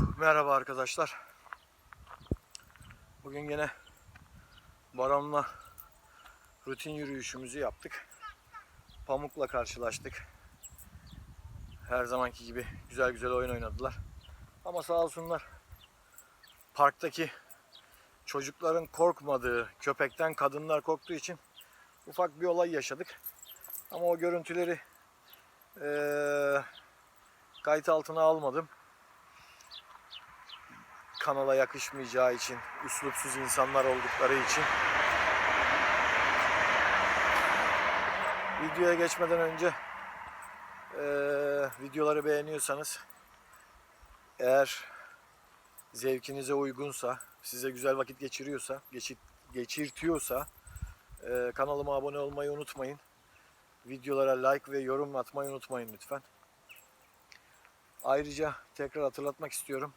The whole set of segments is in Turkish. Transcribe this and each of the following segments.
Merhaba arkadaşlar. Bugün yine Baron'la rutin yürüyüşümüzü yaptık. Pamuk'la karşılaştık. Her zamanki gibi güzel güzel oyun oynadılar. Ama sağ olsunlar parktaki çocukların korkmadığı, köpekten kadınlar korktuğu için ufak bir olay yaşadık. Ama o görüntüleri eee kayıt altına almadım kanala yakışmayacağı için, üslupsuz insanlar oldukları için. Videoya geçmeden önce eee, videoları beğeniyorsanız eğer zevkinize uygunsa, size güzel vakit geçiriyorsa, geçit, geçirtiyorsa eee, kanalıma abone olmayı unutmayın. Videolara like ve yorum atmayı unutmayın lütfen. Ayrıca tekrar hatırlatmak istiyorum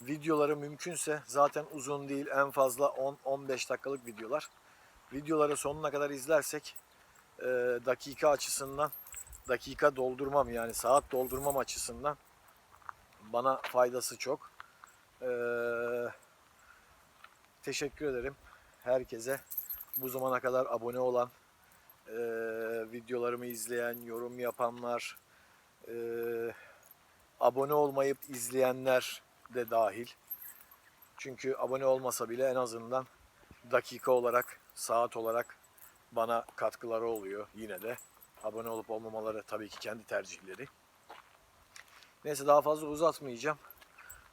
videoları mümkünse zaten uzun değil en fazla 10-15 dakikalık videolar. Videoları sonuna kadar izlersek e, dakika açısından dakika doldurmam yani saat doldurmam açısından bana faydası çok. E, teşekkür ederim herkese bu zamana kadar abone olan e, videolarımı izleyen, yorum yapanlar, e, abone olmayıp izleyenler de dahil. Çünkü abone olmasa bile en azından dakika olarak, saat olarak bana katkıları oluyor yine de. Abone olup olmamaları tabii ki kendi tercihleri. Neyse daha fazla uzatmayacağım.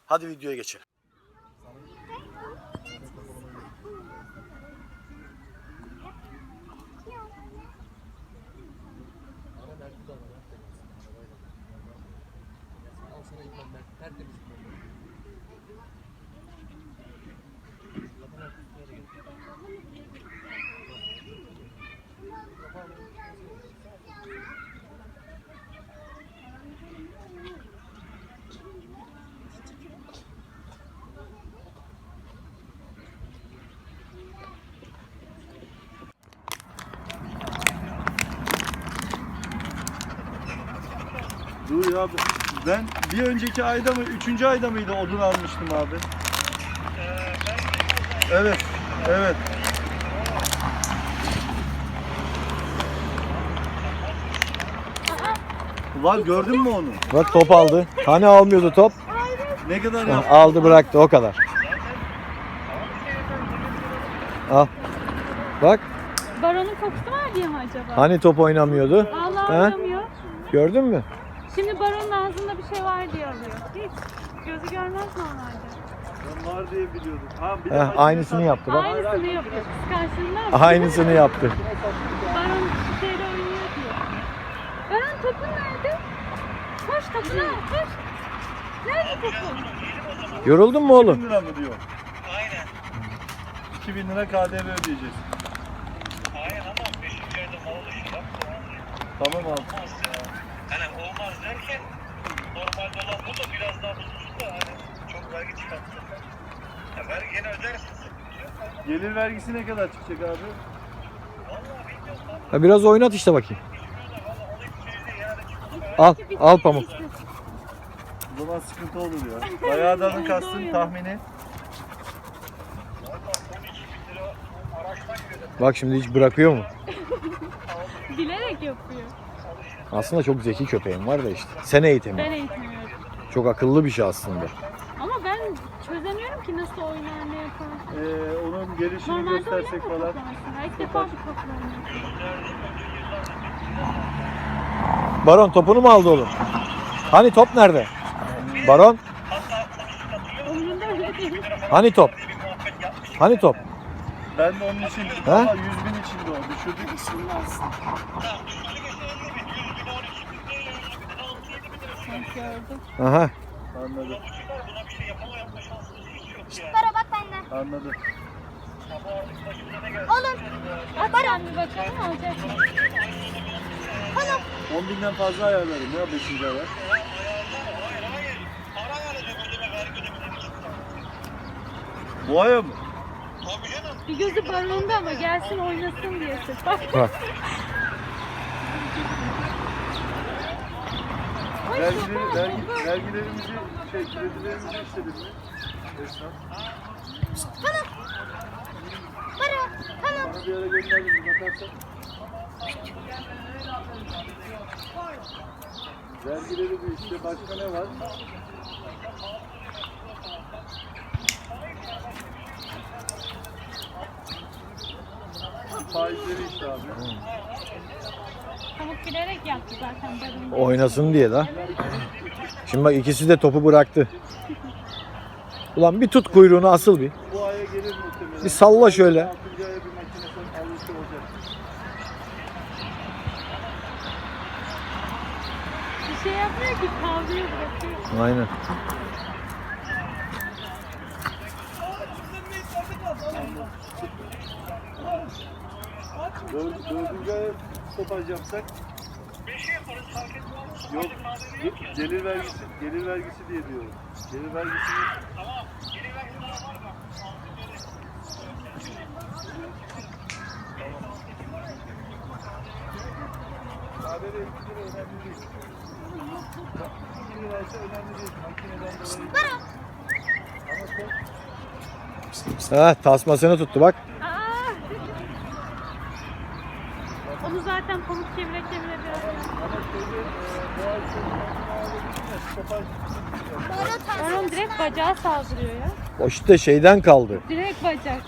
Hadi videoya geçelim. Dur ya ben bir önceki ayda mı, üçüncü ayda mıydı odun almıştım abi? Evet, evet. Var gördün mü onu? Bak top aldı. Hani almıyordu top? Ne kadar yaptı? Aldı bıraktı o kadar. Al. Bak Baronun kokusu var diye mi acaba? hani top oynamıyordu? Allah He? anlamıyor. Gördün mü? Şimdi baronun ağzında bir şey var diye alıyor. Hiç gözü görmez normalde. Ben var diye biliyordum. Ha, bir de Heh, aynısını tat- yaptı bak. Aynısını yapıyor. Kıskançlığında mı? Aynısını yaptı. Baron bir şeyle oynuyor diyor. Baron topun nerede? Koş topunu al koş. Nerede topun? Yoruldun mu 2000 oğlum? lira mı diyor? Aynen. 2000 lira KDV ödeyeceğiz. Aynen ama 5. ayda mal dışı bak. Tamam abi. Olmaz ya. Hani olmaz derken normalde olan bu da biraz daha bozulsun da hani çok vergi çıkarttı. Ya vergi gene ödersin sıkıntı yok ama Gelir vergisi ne kadar çıkacak abi? vallahi bilmiyorum. Ha, biraz oynat işte bakayım. Bilmiyorum yani çıkıp Al, al pamuk. O zaman sıkıntı olur ya. Bayağı adamın kastın tahmini. valla 12 bin lira araçtan giriyor. Bak şimdi hiç bırakıyor mu? Bilerek yapıyor. Aslında çok zeki köpeğim var da işte. Sen eğitimi. Ben eğitmiyorum. Çok akıllı bir şey aslında. Ama ben çözemiyorum ki nasıl oynar ne yapar. Ee, onun gelişini Normalde göstersek falan. İlk defa bir topla. Baron topunu mu aldı oğlum? Hani top nerede? Baron? Umurunda öyle değil. Hani top? Hani top? Ben de onun için Ha? ama 100 bin içinde o. Düşürdük. Gördüm. Aha. Anladım. Buna bir şey yapama yapma şansınız hiç yok yani. Bara bak bende. Anladım. Oğlum. Sen bir bakalım alacak mı? 10 binden fazla ayarlarım ya 5. ayar. Para aya mı? Tabii canım. Bir gözü baronunda ama gelsin oynasın diye sırf. Bak. Bak. Koş Vergileri, vergi, vergilerimizi şey kredilerimizi istedim mi? Esnaf. Tamam. Para. Tamam. Bana bir ara gönderdin bir bakarsan. Vergileri bir işte başka ne var? Faizleri işte abi. Pamuk bilerek yaptı zaten barınma. Oynasın diye de. Şimdi bak ikisi de topu bıraktı. Ulan bir tut kuyruğunu asıl bir. Bu aya gelir muhtemelen. Bir salla şöyle. Altıncı aya bir makine son alışı olacak. Bir şey yapmıyor ki kavruyor bırakıyor. Aynen. Dördüncü aya stopaj yapsak Beşi yaparız fark etmez. yok ge- gelir vergisi gelir vergisi diye diyorum. Gelir vergisini Tamam. Yeni vergi daha var mı? KDV 2 lira önemli değil. 2 liraysa önemli değil. Makineden dolayı. Ama son Ha, tasmasını tuttu bak. Aa! Onu zaten pamuk kemire kemire biraz. ama şeyde e, bu ay sonuna ağırladın ya stopaj Baron direkt bacağa saldırıyor ya. O işte şeyden kaldı. Direkt bacak.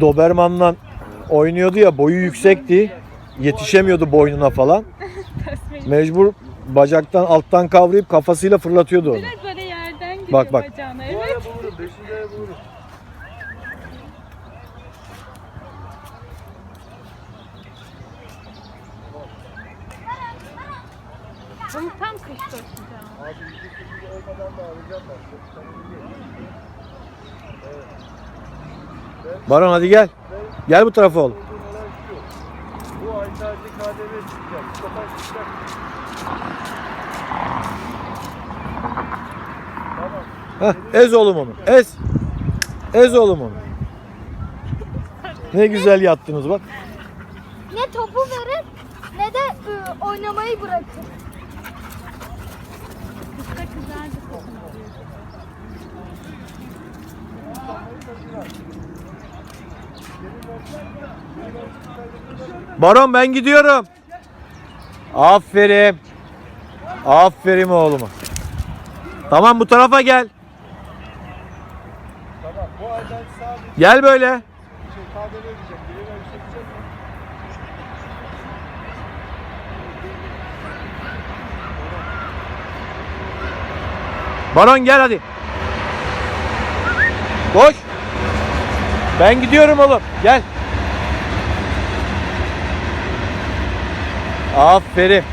Doberman'la oynuyordu ya boyu yüksekti. Yetişemiyordu boynuna falan. Mecbur bacaktan alttan kavrayıp kafasıyla fırlatıyordu onu. Direkt böyle yerden giriyor Bak, bak. bacağına. Bu Evet. aya bulurum. Beşinci aya bulurum. Abi. Baron hadi gel. Gel bu tarafa oğlum. Şu. Bu ay KDV çıkacak. Ez oğlum onu. Ez. Ez oğlum onu. Ne güzel yattınız bak. Ne topu verir ne de e, oynamayı bırakır. Kışta güzel bir koku oluyor. Baron ben gidiyorum. Aferin. Aferin oğluma. Tamam bu tarafa gel. Gel böyle. şey KDV ödeyeceğim. Geri vergi çekeceğim mi? Baron gel hadi. Koş. Ben gidiyorum oğlum. Gel. Aferin.